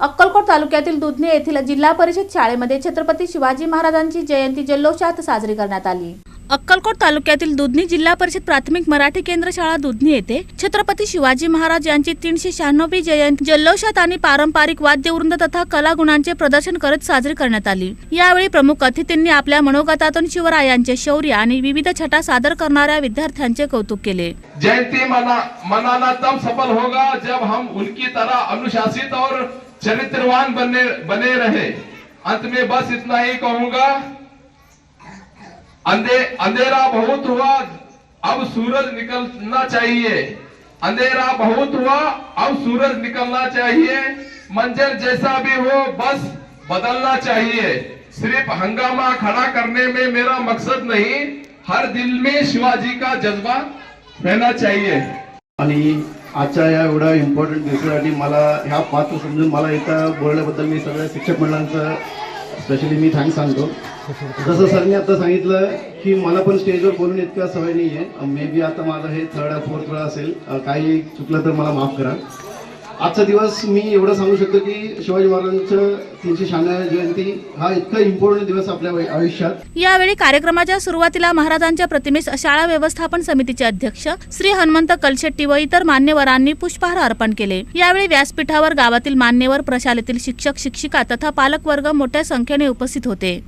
अक्कलकोट तालुक्यातील दुधनी येथील जिल्हा परिषद शाळेमध्ये छत्रपती शिवाजी महाराजांची जयंती जल्लोषात साजरी करण्यात आली. अक्कलकोट तालुक्यातील दुधनी जिल्हा परिषद प्राथमिक मराठी केंद्र शाळा दुधनी येथे छत्रपती शिवाजी महाराज यांची तीनशे शहाण्णवी जयंती जल्लोषात आणि पारंपरिक वाद्यवृंद तथा कलागुणांचे प्रदर्शन करत साजरी करण्यात आली. यावेळी प्रमुख अतिथींनी आपल्या मनोगतातून शिवरायांचे शौर्य आणि विविध छटा सादर करणाऱ्या विद्यार्थ्यांचे कौतुक केले. जयंती मना मनाना तब सफल होगा जब हम उनकी तरह अनुशासित और चरित्रवान बने बने रहे. अंत में बस इतना ही कहूंगा। अंधे अंधेरा बहुत हुआ अब सूरज निकलना चाहिए। अंधेरा बहुत हुआ अब सूरज निकलना चाहिए। मंजर जैसा भी हो बस बदलना चाहिए। सिर्फ हंगामा खड़ा करने में मेरा मकसद नहीं हर दिल में शिवाजी का जज्बा रहना चाहिए। आणि आजच्या या एवढ्या इम्पॉर्टंट दिवसासाठी मला ह्या पात्र समजून मला इथं बोलण्याबद्दल मी सगळ्या शिक्षक मंडळांचं स्पेशली मी थँक्स सांगतो. जसं सरने आता सांगितलं की मला पण स्टेजवर बोलून इतका सवय नाही आहे मे बी आता माझं हे थर्ड फोर्थ वेळा असेल. काही चुकलं तर मला माफ करा. आजचा दिवस मी एवढं सांगू शकतो की शिवाजी महाराजांचं त्यांची शहाण्णव जयंती हा इतका इम्पॉर्टंट दिवस आपल्या आयुष्यात. यावेळी कार्यक्रमाच्या सुरुवातीला महाराजांच्या प्रतिमेस शाळा व्यवस्थापन समितीचे अध्यक्ष श्री हनुमंत कलशेट्टी व इतर मान्यवरांनी पुष्पहार अर्पण केले. यावेळी व्यासपीठावर गावातील मान्यवर प्रशालेतील शिक्षक शिक्षिका तथा पालकवर्ग मोठ्या संख्येने उपस्थित होते.